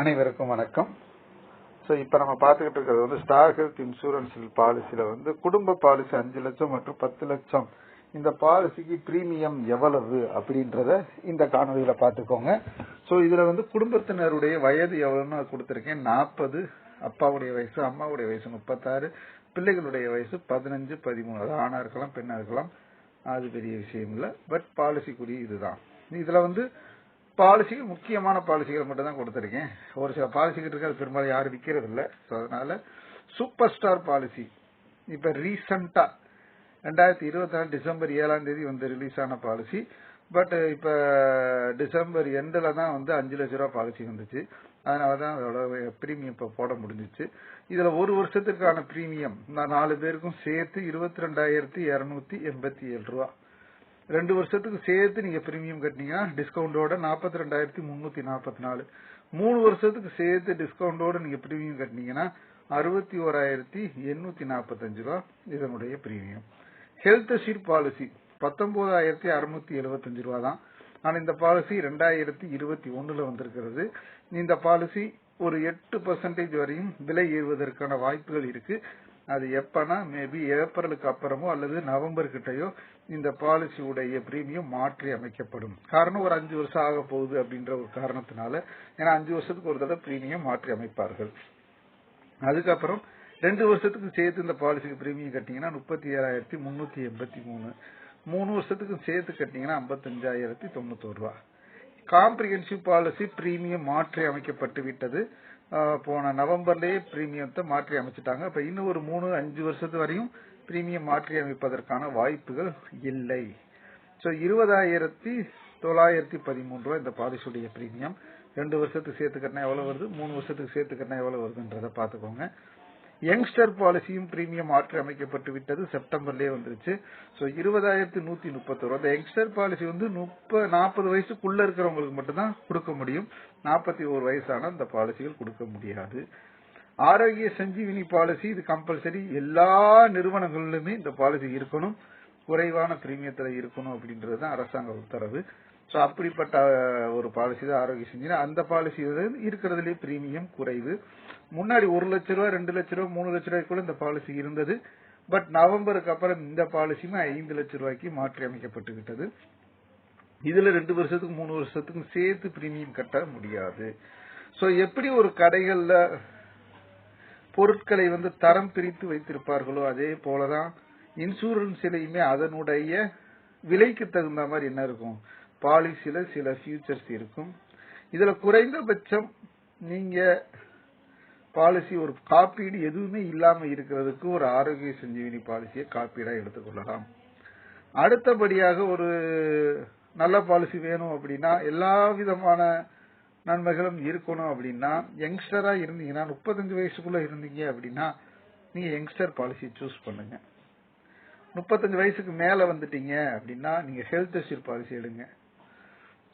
அனைவருக்கும் வணக்கம். ஸோ இப்போ நம்ம பார்த்துக்கிட்டு இருக்கிறது வந்து ஸ்டார் ஹெல்த் இன்சூரன்ஸ் பாலிசியில் வந்து குடும்ப பாலிசி அஞ்சு லட்சம் மற்றும் பத்து லட்சம். இந்த பாலிசிக்கு பிரீமியம் எவ்வளவு அப்படின்றத இந்த காணொலியில் பார்த்துக்கோங்க. ஸோ இதில் வந்து குடும்பத்தினருடைய வயது எவ்வளோன்னு கொடுத்துருக்கேன். நாற்பது அப்பாவுடைய வயசு அம்மாவுடைய வயசு முப்பத்தாறு பிள்ளைகளுடைய வயசு பதினஞ்சு பதிமூணு. அது ஆணாக இருக்கலாம் பெண்ணாக இருக்கலாம். அது பெரிய விஷயம் இல்லை. பட் பாலிசிக்குரிய இதுதான். இதில் வந்து பாலிசிகள் முக்கியமான பாலிசிகள் மட்டும் தான் கொடுத்துருக்கேன். ஒரு சில பாலிசிகள் இருக்கு அது பெரும்பாலும் யாரும் விற்கிறது இல்லை. ஸோ அதனால சூப்பர் ஸ்டார் பாலிசி இப்போ ரீசண்டாக ரெண்டாயிரத்தி இருபத்தி நாலு டிசம்பர் ஏழாம் தேதி வந்து ரிலீஸ் ஆன பாலிசி பட் இப்போ டிசம்பர் எண்டில் தான் வந்து அஞ்சு லட்ச ரூபா பாலிசி வந்துச்சு. அதனால தான் அதோட ப்ரீமியம் இப்போ போட முடிஞ்சிச்சு. இதில் ஒரு வருஷத்துக்கான ப்ரீமியம் நான் நாலு பேருக்கும் சேர்த்து இருபத்தி ரெண்டாயிரத்தி இரநூத்தி எண்பத்தி ஏழு ரூபா. ரெண்டு வருஷத்துக்கு சேர்த்து நீங்க பிரீமியம் கட்டினீங்கன்னா டிஸ்கவுண்டோட நாற்பத்தி ரெண்டாயிரத்தி முன்னூத்தி நாற்பத்தி நாலு மூணு வருஷத்துக்கு சேர்த்து டிஸ்கவுண்டோட நீங்க பிரீமியம் கட்டினீங்கன்னா அறுபத்தி ஓராயிரத்தி எண்ணூத்தி நாற்பத்தஞ்சு ரூபா இதனுடைய பிரீமியம் ஹெல்த் ஷீட் பாலிசி பத்தொன்பதாயிரத்தி அறுநூத்தி எழுபத்தஞ்சு ரூபா தான். ஆனா இந்த பாலிசி ரெண்டாயிரத்தி இருபத்தி ஒண்ணுல வந்திருக்கிறது. இந்த பாலிசி ஒரு எட்டு பர்சன்டேஜ் வரையும் விலை ஏறுவதற்கான வாய்ப்புகள் இருக்கு. அது எப்பனா மேபி ஏப்ரலுக்கு அப்புறமோ அல்லது நவம்பர் கிட்டயோ இந்த பாலிசியுடைய பிரீமியம் மாற்றி அமைக்கப்படும். காரணம் ஒரு அஞ்சு வருஷம் ஆக போகுது அப்படின்ற ஒரு காரணத்தினால ஏன்னா அஞ்சு வருஷத்துக்கு ஒரு தடவை பிரீமியம் மாற்றி அமைப்பார்கள். அதுக்கப்புறம் ரெண்டு வருஷத்துக்கு சேர்த்து இந்த பாலிசிக்கு பிரீமியம் கட்டிங்கன்னா முப்பத்தி ஏழாயிரத்தி முன்னூத்தி எண்பத்தி மூணு. மூணு வருஷத்துக்கு சேர்த்து கட்டிங்கன்னா ஐம்பத்தஞ்சாயிரத்தி தொண்ணூத்தோரு ரூபா. காம்ப்ரிஹென்சிவ் பாலிசி பிரீமியம் மாற்றி அமைக்கப்பட்டு விட்டது. போன நவம்பர்லயே பிரீமியத்தை மாற்றி அமைச்சிட்டாங்க. இப்ப இன்னும் ஒரு மூணு அஞ்சு வருஷத்து வரையும் பிரீமியம் மாற்றி அமைப்பதற்கான வாய்ப்புகள் இல்லை. ஸோ இருபதாயிரத்தி தொள்ளாயிரத்தி பதிமூன்று ரூபாய் இந்த பாலிசியுடைய பிரீமியம். ரெண்டு வருஷத்துக்கு சேர்த்துக்கட்டினா எவ்வளவு வருது? மூணு வருஷத்துக்கு சேர்த்துக்கட்டினா எவ்வளவு வருதுன்றத பாத்துக்கோங்க யங்ஸ்டர் பாலிசியும் பிரீமியம் மாற்றி அமைக்கப்பட்டு விட்டது. செப்டம்பர்லயே வந்துருச்சு. ஸோ இருபதாயிரத்தி நூத்தி முப்பத்தோரு. அந்த யங்ஸ்டர் பாலிசி வந்து முப்ப நாற்பது வயசுக்குள்ள இருக்கிறவங்களுக்கு மட்டும்தான் கொடுக்க முடியும். நாற்பத்தி ஒரு வயசான அந்த பாலிசிகள் கொடுக்க முடியாது. ஆரோக்கிய சஞ்சீவினி பாலிசி இது கம்பல்சரி எல்லா நிறுவனங்களிலுமே இந்த பாலிசி இருக்கணும். குறைவான பிரீமியத்தில் இருக்கணும் அப்படின்றது தான் அரசாங்க உத்தரவு. ஸோ அப்படிப்பட்ட ஒரு பாலிசி தான் ஆரோக்கிய சஞ்சீவினி. அந்த பாலிசி இருக்கிறதுலேயே பிரீமியம் குறைவு. முன்னாடி ஒரு லட்ச ரூபா ரெண்டு லட்ச ரூபா மூணு லட்ச ரூபாய்க்குள்ள இந்த பாலிசி இருந்தது. பட் நவம்பருக்கு அப்புறம் இந்த பாலிசியுமே ஐந்து லட்ச ரூபாய்க்கு மாற்றி அமைக்கப்பட்டு விட்டது இதுல ரெண்டு வருஷத்துக்கு மூணு வருஷத்துக்கும் சேர்த்து பிரீமியம் கட்ட முடியாது. சோ எப்படி ஒரு கடைகள்ல பொருட்களை வந்து தரம் பிரித்து வைத்திருப்பார்களோ அதே போலதான் இன்சூரன்ஸ்லயுமே அதனுடைய விலைக்கு தகுந்த மாதிரி என்ன இருக்கும்? பாலிசில சில ஃபியூச்சர்ஸ் இருக்கும். இதுல குறைந்தபட்சம் நீங்க பாலிசி ஒரு காப்பீடு எதுவுமே இல்லாம இருக்கிறதுக்கு ஒரு ஆரோக்கிய சஞ்சீவினி பாலிசியை காப்பீடா எடுத்துக்கொள்ளலாம். அடுத்தபடியாக ஒரு நல்ல பாலிசி வேணும் அப்படின்னா எல்லா விதமான நன்மைகளும் இருக்கணும் அப்படின்னா யங்ஸ்டரா இருந்தீங்கன்னா முப்பத்தஞ்சு வயசுக்குள்ள இருந்தீங்க அப்படின்னா நீங்க யங்ஸ்டர் பாலிசி சூஸ் பண்ணுங்க. முப்பத்தஞ்சு வயசுக்கு மேல வந்துட்டீங்க அப்படின்னா நீங்க ஹெல்த் அஷ்யூர் பாலிசி எடுங்க.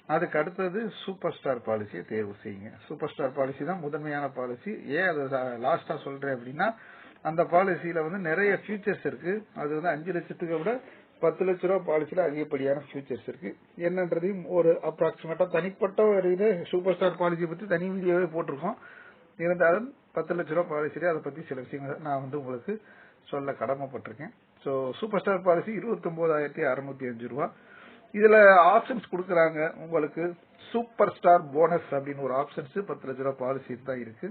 அதுக்கு அடுத்தது சூப்பர் ஸ்டார் பாலிசியை தேர்வு செய்யுங்க. சூப்பர் ஸ்டார் பாலிசி தான் முதன்மையான பாலிசி ஏன் அதை லாஸ்டா சொல்றேன் அப்படின்னா அந்த பாலிசியில வந்து நிறைய ஃபியூச்சர்ஸ் இருக்கு. அது வந்து அஞ்சு லட்சத்துக்கு விட பத்து லட்ச ரூபா பாலிசியில அதிகப்படியான ஃபியூச்சர்ஸ் இருக்கு. என்னன்றதையும் ஒரு அப்ராக்சிமேட்டா தனிப்பட்ட ஒரு இது சூப்பர் ஸ்டார் பாலிசியை பத்தி தனி வீடியோவே போட்டிருக்கோம். இருந்தாலும் பத்து லட்ச ரூபா பாலிசியில அதை பத்தி சில விஷயங்கள் நான் வந்து உங்களுக்கு சொல்ல கடமைப்பட்டிருக்கேன். ஸோ சூப்பர் ஸ்டார் பாலிசி இருபத்தி ஒன்பதாயிரத்தி அறுநூத்தி அஞ்சு ரூபா. இதுல ஆப்ஷன்ஸ் கொடுக்கறாங்க. உங்களுக்கு சூப்பர் ஸ்டார் போனஸ் அப்படின்னு ஒரு ஆப்ஷன்ஸ் பத்து லட்ச ரூபாய் பாலிசி தான் இருக்கு.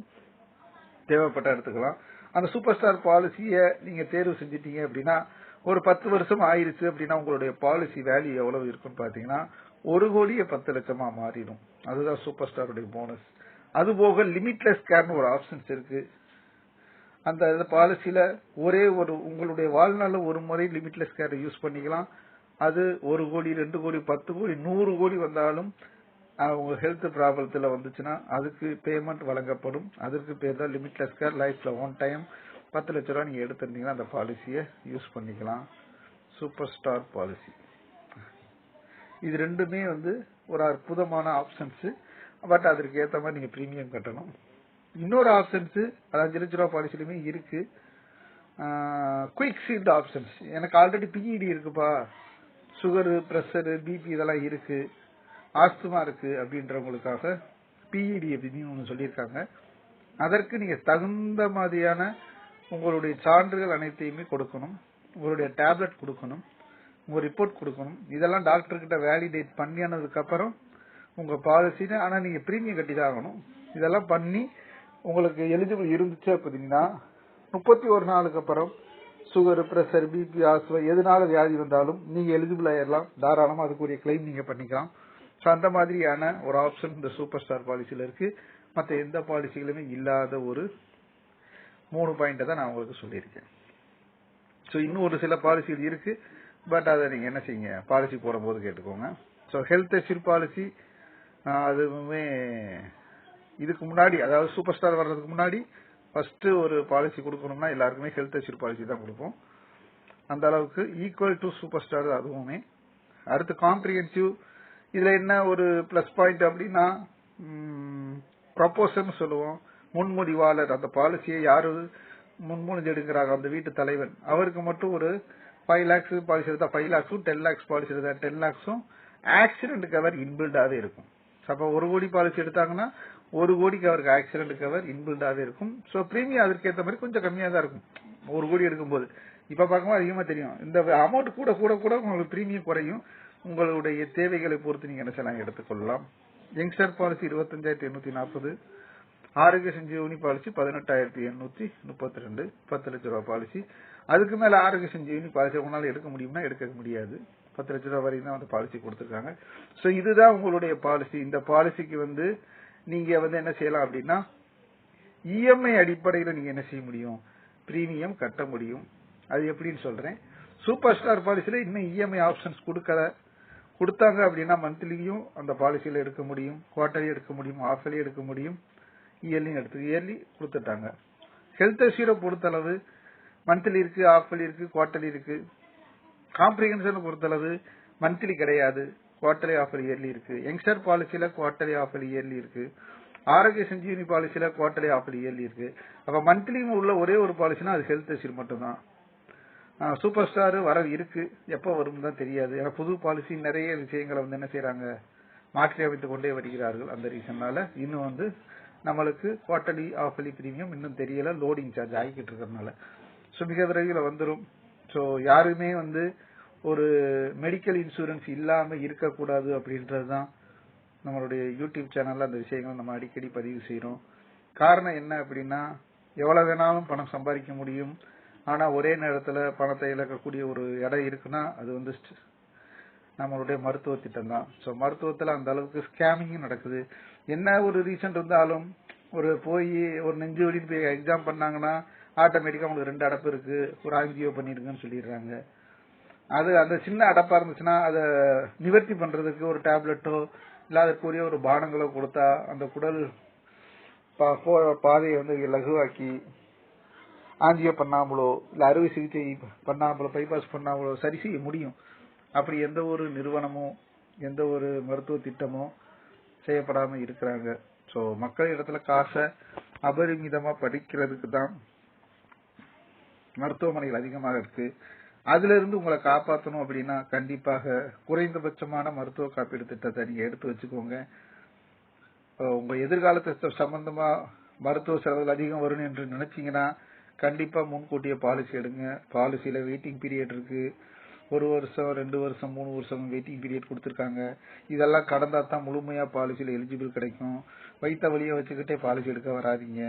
தேவைப்பட்ட எடுத்துக்கலாம். அந்த சூப்பர் ஸ்டார் பாலிசியை நீங்க தேர்வு செஞ்சிட்டீங்க அப்படின்னா ஒரு பத்து வருஷம் ஆயிருச்சு அப்படின்னா உங்களுடைய பாலிசி வேல்யூ எவ்வளவு இருக்குன்னு பாத்தீங்கன்னா ஒரு கோடியே பத்து லட்சமா மாறிடும். அதுதான் சூப்பர் ஸ்டாருடைய போனஸ் அது போக லிமிட்லெஸ் கேர்னு ஒரு ஆப்ஷன்ஸ் இருக்கு. அந்த பாலிசியில ஒரே ஒரு உங்களுடைய வாழ்நாளில் ஒரு முறை லிமிட்லெஸ் கேர் யூஸ் பண்ணிக்கலாம். அது ஒரு கோடி ரெண்டு கோடி பத்து கோடி நூறு கோடி வந்தாலும் அவங்க ஹெல்த் ப்ராப்ளத்தில் வந்துச்சுன்னா அதுக்கு பேமெண்ட் வழங்கப்படும். அதற்கு பேர் தான் லிமிட்லெஸ் கேர் லைஃப்ல ஒன் டைம் பத்து லட்ச ரூபா நீங்கள் எடுத்துருந்தீங்கன்னா அந்த பாலிசியை யூஸ் பண்ணிக்கலாம். சூப்பர் ஸ்டார் பாலிசி இது ரெண்டுமே வந்து ஒரு அற்புதமான ஆப்ஷன்ஸு பட் அதற்கு ஏற்ற மாதிரி நீங்கள் ப்ரீமியம் கட்டணும். இன்னொரு ஆப்ஷன்ஸு அது அஞ்சு லட்ச ரூபா பாலிசிலுமே இருக்குது குயிக் சீட் ஆப்ஷன்ஸ் எனக்கு ஆல்ரெடி பிஇடி இருக்குப்பா. சுகரு ப்ரெஷரு பிபி இதெல்லாம் இருக்கு. ஆஸ்துமா இருக்கு அப்படின்றவங்களுக்காக பிஇடி அப்படின்னு ஒன்று சொல்லியிருக்காங்க. அதற்கு நீங்க தகுந்த மாதிரியான உங்களுடைய சான்றுகள் அனைத்தையுமே கொடுக்கணும். உங்களுடைய டேப்லெட் கொடுக்கணும். உங்க ரிப்போர்ட் கொடுக்கணும். இதெல்லாம் டாக்டர் கிட்ட வேலிடேட் பண்ணியானதுக்கு அப்புறம் உங்க பாலிசின்னு ஆனா நீங்க பிரீமியம் கட்டி தான் ஆகணும். இதெல்லாம் பண்ணி உங்களுக்கு எலிஜிபிள் இருந்துச்சு அப்படின்னா முப்பத்தி ஒரு நாளுக்கு அப்புறம் சுகர் பிரஷர் பிபி ஆஸ்வா எதனால வியாதி வந்தாலும் நீங்க எலிஜிபிள் ஆயிடலாம் தாராளமா அதுக்குரிய கிளைம் நீங்க பண்ணிக்கலாம். ஸோ அந்த மாதிரியான ஒரு ஆப்ஷன் இந்த சூப்பர் ஸ்டார் பாலிசியில இருக்கு. மற்ற எந்த பாலிசிகளுமே இல்லாத ஒரு மூணு பாயிண்ட்டை தான் நான் உங்களுக்கு சொல்லியிருக்கேன். ஸோ இன்னும் ஒரு சில பாலிசிகள் இருக்கு. பட் அதை நீங்க என்ன செய்யுங்க? பாலிசி போடும்போது கேட்டுக்கோங்க. ஸோ ஹெல்த் அஷ்யூர் பாலிசி அதுவுமே இதுக்கு முன்னாடி அதாவது சூப்பர் ஸ்டார் வர்றதுக்கு முன்னாடி ஃபர்ஸ்ட் ஒரு பாலிசி கொடுக்கணும்னா எல்லாருக்குமே ஹெல்த் அஷ்யூர் பாலிசி தான் கொடுப்போம். அந்த அளவுக்கு ஈக்குவல் டு சூப்பர் ஸ்டார் அதுவுமே. அடுத்து காம்ப்ரிஹென்சிவ் இதுல என்ன ஒரு பிளஸ் பாயிண்ட் அப்படின்னா ப்ரப்போசல் சொல்லுவோம். முன்முடிவாளர் அந்த பாலிசியை யாரு முன்மொழிஞ்சு எடுக்கிறாங்க அந்த வீட்டு தலைவன். அவருக்கு மட்டும் ஒரு ஃபைவ் லேக்ஸ் பாலிசி எடுத்தா ஃபைவ் லேக்ஸும் டென் லேக்ஸ் பாலிசி எடுத்தா டென் லேக்ஸும் ஆக்சிடென்ட் கவர் இன்பில்டாவே இருக்கும். அப்ப ஒரு கோடி பாலிசி எடுத்தாங்கன்னா ஒரு கோடிக்கு அவருக்கு ஆக்சிடென்ட் கவர் இன்பில்டாவே இருக்கும். ஸோ பிரீமியம் அதற்கு ஏற்ற மாதிரி கொஞ்சம் கம்மியா தான் இருக்கும். ஒரு கோடி எடுக்கும்போது. இப்ப பார்க்கும்போது அதிகமா தெரியும். இந்த அமௌண்ட் கூட கூட கூட உங்களுக்கு பிரீமியம் குறையும். உங்களுடைய தேவைகளை பொறுத்து நீங்க என்ன செய்யலாம்? எடுத்துக்கொள்ளலாம். யங்ஸ்டர் பாலிசி இருபத்தஞ்சாயிரத்தி எண்ணூத்தி நாற்பது. ஆரோக்கிய சஞ்சீவனி பாலிசி பதினெட்டாயிரத்தி எண்ணூத்தி முப்பத்தி ரெண்டு. பத்து லட்ச ரூபாய் பாலிசி அதுக்கு மேல ஆரோக்கிய சஞ்சீவனி பாலிசி உங்களால் எடுக்க முடியும்னா எடுக்க முடியாது. பத்து லட்ச ரூபாய் வரைக்கும் தான் வந்து பாலிசி கொடுத்துருக்காங்க. ஸோ இதுதான் உங்களுடைய பாலிசி இந்த பாலிசிக்கு வந்து நீங்க வந்து என்ன செய்யலாம் அப்படின்னா இஎம்ஐ அடிப்படையில் நீங்க என்ன செய்ய முடியும்? பிரீமியம் கட்ட முடியும். அது எப்படின்னு சொல்றேன். சூப்பர் ஸ்டார் பாலிசியில இன்னும் இஎம்ஐ ஆப்ஷன்ஸ் கொடுக்கல. கொடுத்தாங்க அப்படின்னா மந்த்லியும் அந்த பாலிசியில எடுக்க முடியும். குவார்டர்லி எடுக்க முடியும். ஆஃபர்லி எடுக்க முடியும். இயர்லியும் எடுத்து இயர்லி கொடுத்துட்டாங்க. ஹெல்த் இஷ்யூரை பொறுத்தளவு மந்த்லி இருக்கு ஆஃபர்லி இருக்கு குவார்டர்லி இருக்கு. காம்ப்ரிஹென்ஷனை பொறுத்தளவு மந்த்லி கிடையாது. குவார்டர்லி ஆஃபர் இயர்லி இருக்கு. யங்ஸ்டர் பாலிசியில குவார்டர்லி ஆஃபர் இயர்லி இருக்கு. ஆரோக்கிய சஞ்சீவனி பாலிசியில குவார்டர்லி ஆஃபர் இயர்லி இருக்கு. அப்ப மந்த்லி உள்ள ஒரே ஒரு பாலிசினா அது ஹெல்த் இஷ்யூ மட்டும்தான். சூப்பர் ஸ்டார் வர இருக்கு. எப்போ வரும் தான் தெரியாது. ஏன்னா புது பாலிசி நிறைய விஷயங்களை வந்து என்ன செய்யறாங்க மாற்றி அமைத்துக் கொண்டே வருகிறார்கள் அந்த ரீசன்னால இன்னும் வந்து நம்மளுக்கு குவார்டர்லி ஆஃபர்லி பிரீமியம் இன்னும் தெரியல. லோடிங் சார்ஜ் ஆகிக்கிட்டு இருக்கிறதுனால. ஸோ மிக விரைவில் வந்துடும் ஸோ யாருமே வந்து ஒரு மெடிக்கல் இன்சூரன்ஸ் இல்லாம இருக்கக்கூடாது அப்படின்றது தான் நம்மளுடைய யூடியூப் சேனல்ல அந்த விஷயங்கள் நம்ம அடிக்கடி பதிவு செய்யறோம் காரணம் என்ன அப்படின்னா எவ்வளவு வேணாலும் பணம் சம்பாதிக்க முடியும். ஆனா ஒரே நேரத்துல பணத்தை இழக்கக்கூடிய ஒரு இடம் இருக்குன்னா அது வந்து நம்மளுடைய மருத்துவ திட்டம் தான் ஸோ மருத்துவத்தில் அந்த அளவுக்கு ஸ்கேமிங் நடக்குது. என்ன ஒரு ரீசன் இருந்தாலும் ஒரு போய் ஒரு நெஞ்சு வலி போய் எக்ஸாம் பண்ணாங்கன்னா ஆட்டோமேட்டிக்காக உங்களுக்கு ரெண்டு அடப்பு இருக்கு. ஒரு ஆங்கியோ பண்ணிருக்குன்னு சொல்லிடுறாங்க. அது அந்த சின்ன அடப்பா இருந்துச்சுன்னா அதை நிவர்த்தி பண்றதுக்கு ஒரு டேப்லெட்டோ இல்ல அதற்குரிய ஒரு பானங்களோ கொடுத்தா அந்த குடல் பாதையை வந்து லகுவாக்கி ஆஞ்சியோ பண்ணாமலோ இல்லை அறுவை சிகிச்சை பண்ணாமலோ பைபாஸ் பண்ணாமலோ சரி செய்ய முடியும். அப்படி எந்த ஒரு நிறுவனமோ எந்த ஒரு மருத்துவ திட்டமோ செய்யப்படாமல் இருக்கிறாங்க. ஸோ மக்கள் இடத்துல காசை அபரிமிதமாக படிக்கிறதுக்கு தான் மருத்துவமனைகள் அதிகமாக இருக்குது அதுல இருந்து உங்களை காப்பாற்றணும் அப்படின்னா கண்டிப்பாக குறைந்தபட்சமான மருத்துவ காப்பீடு திட்டத்தை நீங்க எடுத்து வச்சுக்கோங்க. உங்க எதிர்காலத்தை சம்பந்தமா மருத்துவ செலவுகள் அதிகம் வரும் என்று நினைச்சீங்கன்னா கண்டிப்பா முன்கூட்டியே பாலிசி எடுங்க. பாலிசியில வெயிட்டிங் பீரியட் இருக்கு. ஒரு வருஷம் ரெண்டு வருஷம் மூணு வருஷம் வெயிட்டிங் பீரியட் கொடுத்துருக்காங்க. இதெல்லாம் கடந்தா தான் முழுமையா பாலிசியில எலிஜிபிள் கிடைக்கும். வைத்த வழியை வச்சுக்கிட்டே பாலிசி எடுக்க வராதிங்க.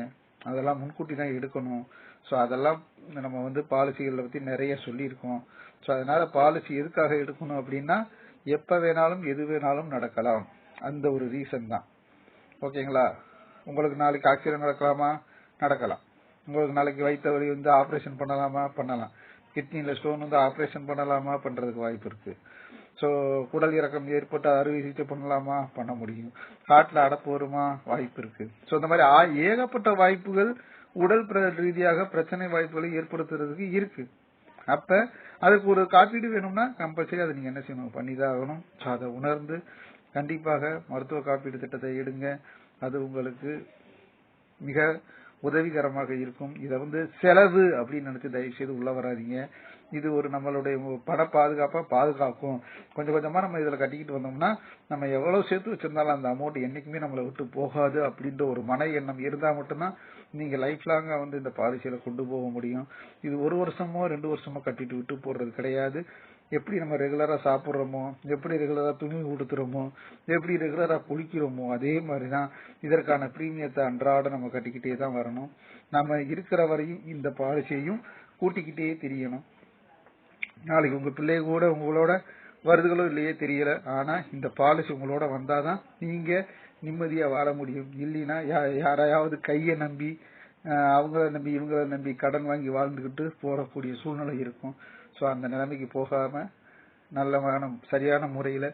அதெல்லாம் முன்கூட்டி தான் எடுக்கணும். ஸோ அதெல்லாம் நம்ம வந்து பாலிசிகளை பத்தி நிறைய சொல்லியிருக்கோம். ஸோ அதனால பாலிசி எதுக்காக எடுக்கணும் அப்படின்னா எப்ப வேணாலும் எது வேணாலும் நடக்கலாம். அந்த ஒரு ரீசன் தான். ஓகேங்களா உங்களுக்கு நாளைக்கு ஆக்சிடென்ட் நடக்கலாமா? நடக்கலாம். உங்களுக்கு நாளைக்கு வைத்த வலி வந்து ஆப்ரேஷன் பண்ணலாமா? பண்ணலாம். கிட்னியில் ஸ்டோன் வந்து ஆப்ரேஷன் பண்ணலாமா? பண்ணுறதுக்கு வாய்ப்பு இருக்குது ஸோ குடல் இறக்கம் ஏற்பட்டு அறுவை சிகிச்சை பண்ணலாமா? பண்ண முடியும். காட்டில் அடப்பு வருமா? வாய்ப்பு இருக்குது ஸோ இந்த மாதிரி ஏகப்பட்ட வாய்ப்புகள் உடல் ரீதியாக பிரச்சனை வாய்ப்புகளை ஏற்படுத்துறதுக்கு இருக்கு. அப்ப அதுக்கு ஒரு காப்பீடு வேணும்னா கம்பல்சரி அதை நீங்க என்ன செய்யணும்? பண்ணிதான் ஆகணும் ஸோ அதை உணர்ந்து கண்டிப்பாக மருத்துவ காப்பீடு திட்டத்தை எடுங்க. அது உங்களுக்கு மிக உதவிகரமாக இருக்கும். இதை வந்து செலவு அப்படின்னு நினைச்சு தயவு செய்து உள்ள வராதிங்க. இது ஒரு நம்மளுடைய பண பாதுகாப்பா பாதுகாக்கும். கொஞ்சம் கொஞ்சமா நம்ம இதுல கட்டிக்கிட்டு வந்தோம்னா நம்ம எவ்வளவு சேர்த்து வச்சிருந்தாலும் அந்த அமௌண்ட் என்னைக்குமே நம்மளை விட்டு போகாது அப்படின்ற ஒரு மன எண்ணம் இருந்தா மட்டும்தான் நீங்க லைஃப் லாங்கா வந்து இந்த பாலிசியில கொண்டு போக முடியும். இது ஒரு வருஷமோ ரெண்டு வருஷமோ கட்டிட்டு விட்டு போடுறது கிடையாது. எப்படி நம்ம ரெகுலரா சாப்பிட்றோமோ எப்படி ரெகுலரா துணி கொடுத்துறோமோ எப்படி ரெகுலரா குளிக்கிறோமோ அதே மாதிரிதான் இதற்கான பிரீமியத்தை அன்றாட நம்ம கட்டிக்கிட்டே தான் வரணும். நம்ம இருக்கிற வரையும் இந்த பாலிசியையும் கூட்டிக்கிட்டே தெரியணும். நாளைக்கு உங்க பிள்ளை கூட உங்களோட வருதுகளோ இல்லையே தெரியல. ஆனா இந்த பாலிசி உங்களோட வந்தாதான் நீங்க நிம்மதியா வாழ முடியும். இல்லைன்னா யா- யாரையாவது கையை நம்பி அவங்கள நம்பி இவங்கள நம்பி கடன் வாங்கி வாழ்ந்துகிட்டு போறக்கூடிய சூழ்நிலை இருக்கும். ஸோ அந்த நிலைமைக்கு போகாம நல்லமான சரியான முறையில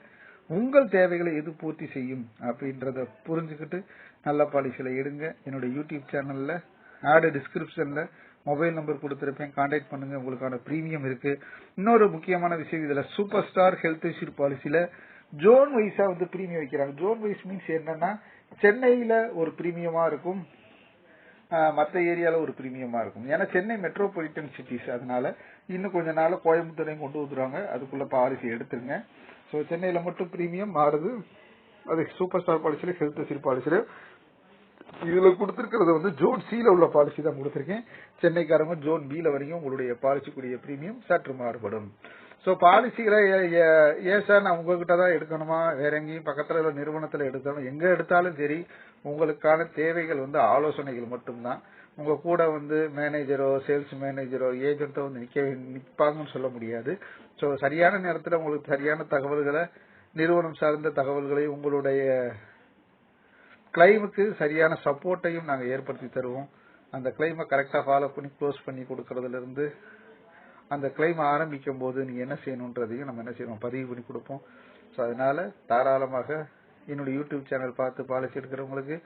உங்கள் தேவைகளை எது பூர்த்தி செய்யும் அப்படின்றத புரிஞ்சுக்கிட்டு நல்ல பாலிசியில எடுங்க. என்னோட யூடியூப் சேனல்ல ஆடு டிஸ்கிரிப்ஷன்ல மொபைல் நம்பர் கொடுத்திருப்பேன். கான்டாக்ட் பண்ணுங்க உங்களுக்கான ப்ரீமியம் இருக்கு. இன்னொரு முக்கியமான விஷயம் இதுல சூப்பர் ஸ்டார் ஹெல்த் இன்சூர் பாலிசியில ஜோன் வைஸா வந்து ப்ரீமியம் வைக்கிறாங்க. ஜோன் வைஸ் மீன்ஸ் என்னன்னா சென்னையில ஒரு ப்ரீமியமா இருக்கும். மற்ற ஏரியாவில் ஏரியால ஒரு ப்ரீமியமாக இருக்கும். ஏன்னா சென்னை மெட்ரோபாலிட்டன் சிட்டிஸ் அதனால இன்னும் கொஞ்ச நாள் கோயம்புத்தூரையும் கொண்டு வந்துருவாங்க. அதுக்குள்ள பாலிசி எடுத்துருங்க. ஸோ சென்னையில மட்டும் ப்ரீமியம் மாறுது. அது சூப்பர் ஸ்டார் பாலிசியில ஹெல்த் சீர் பாலிசியில இதுல கொடுத்திருக்கிறது வந்து ஜோன் சில உள்ள பாலிசி தான் கொடுத்திருக்கேன். சென்னைக்காரங்க ஜோன் பில வரைக்கும் உங்களுடைய பாலிசிக்குரிய பிரீமியம் சற்று மாறுபடும். சோ பாலிசிகளை ஏன் சார் நான் உங்ககிட்ட தான் எடுக்கணுமா? வேற எங்கேயும் பக்கத்துல உள்ள நிறுவனத்துல எடுக்கணும் எங்க எடுத்தாலும் சரி உங்களுக்கான தேவைகள் வந்து ஆலோசனைகள் மட்டும்தான். உங்க கூட வந்து மேனேஜரோ சேல்ஸ் மேனேஜரோ ஏஜென்ட்டோ வந்து நிக்க நிப்பாங்கன்னு சொல்ல முடியாது. சோ சரியான நேரத்துல உங்களுக்கு சரியான தகவல்களை நிறுவனம் சார்ந்த தகவல்களை உங்களுடைய கிளைமுக்கு சரியான சப்போர்ட்டையும் நாங்கள் ஏற்படுத்தி தருவோம். அந்த கிளைமை கரெக்டாக ஃபாலோ பண்ணி க்ளோஸ் பண்ணி கொடுக்கறதுலேருந்து அந்த கிளைம் ஆரம்பிக்கும் போது நீங்கள் என்ன செய்யணுன்றதையும் நம்ம என்ன செய்வோம்? பதிவு பண்ணி கொடுப்போம். ஸோ அதனால் தாராளமாக என்னுடைய யூடியூப் சேனல் பார்த்து பாலிசி எடுக்கிறவங்களுக்கு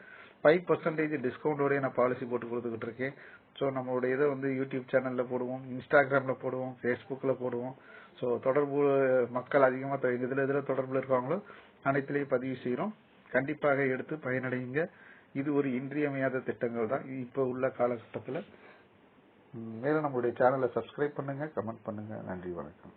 ஃபைவ் பர்சன்டேஜ் டிஸ்கவுண்டோடய நான் பாலிசி போட்டு கொடுத்துக்கிட்டு இருக்கேன். ஸோ நம்மளுடைய இதை வந்து யூடியூப் சேனலில் போடுவோம் இன்ஸ்டாகிராமில் போடுவோம் ஃபேஸ்புக்கில் போடுவோம். ஸோ தொடர்பு மக்கள் அதிகமாக இதில் இதில் தொடர்பில் இருக்காங்களோ அனைத்துலேயும் பதிவு செய்கிறோம். கண்டிப்பாக எடுத்து பயனடையுங்க. இது ஒரு இன்றியமையாத திட்டங்கள் தான். இப்போ உள்ள காலகட்டத்தில் மேலும் நம்மளுடைய சேனலை சப்ஸ்கிரைப் பண்ணுங்க கமெண்ட் பண்ணுங்க. நன்றி வணக்கம்.